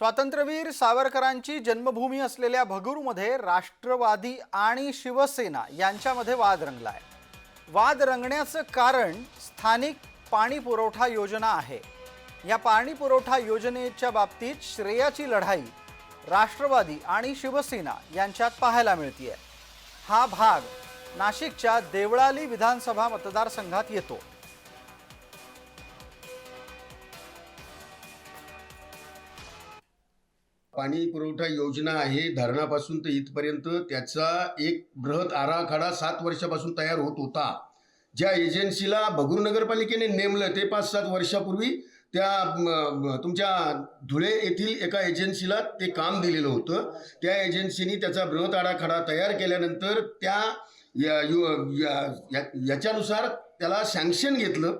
स्वातंत्र्यवीर सावरकरांची जन्मभूमी असलेल्या भगूरमध्ये राष्ट्रवादी आणि शिवसेना यांच्यामध्ये वाद रंगला आहे वाद रंगण्याचं कारण स्थानिक पाणी पुरवठा योजना आहे. या पाणी पुरवठा योजनेच्या बाबतीत श्रेयाची लढाई राष्ट्रवादी आणि शिवसेना यांच्यात पाहायला मिळतीये. हा भाग नाशिकच्या देवळाली विधानसभा मतदारसंघात येतो. पाणी पुरवठा योजना आहे धरणापासून तर इथपर्यंत त्याचा एक बृहत आराखडा सात वर्षापासून तयार होत होता. ज्या एजन्सीला भगूर नगरपालिकेने नेमलं ते पाच सात वर्षापूर्वी त्या तुमच्या धुळे येथील एका एजन्सीला ते काम दिलेलं होतं. त्या एजन्सीनी त्याचा बृहत आराखडा तयार केल्यानंतर त्या या- यु- या- याच्यानुसार त्याला सँक्शन घेतलं.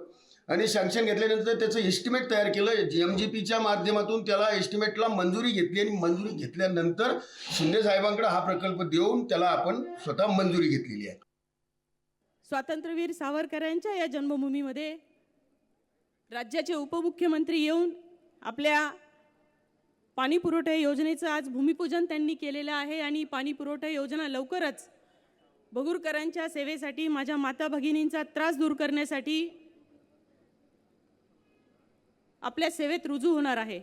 आणि सँक्शन घेतल्यानंतर त्याचं एस्टिमेट तयार केलं. एम जी पीच्या माध्यमातून त्याला एस्टिमेटला मंजुरी घेतली आणि मंजुरी घेतल्यानंतर शिंदे साहेबांकडे हा प्रकल्प देऊन त्याला आपण स्वतः मंजुरी घेतलेली आहे. स्वातंत्र्यवीर सावरकरांच्या या जन्मभूमीमध्ये राज्याचे उपमुख्यमंत्री येऊन आपल्या पाणी पुरवठा योजनेचं आज भूमिपूजन त्यांनी केलेलं आहे आणि पाणी पुरवठा योजना लवकरच बगुरकरांच्या सेवेसाठी माझ्या माता भगिनींचा त्रास दूर करण्यासाठी आपल्या सेवेत रुजू होणार आहे.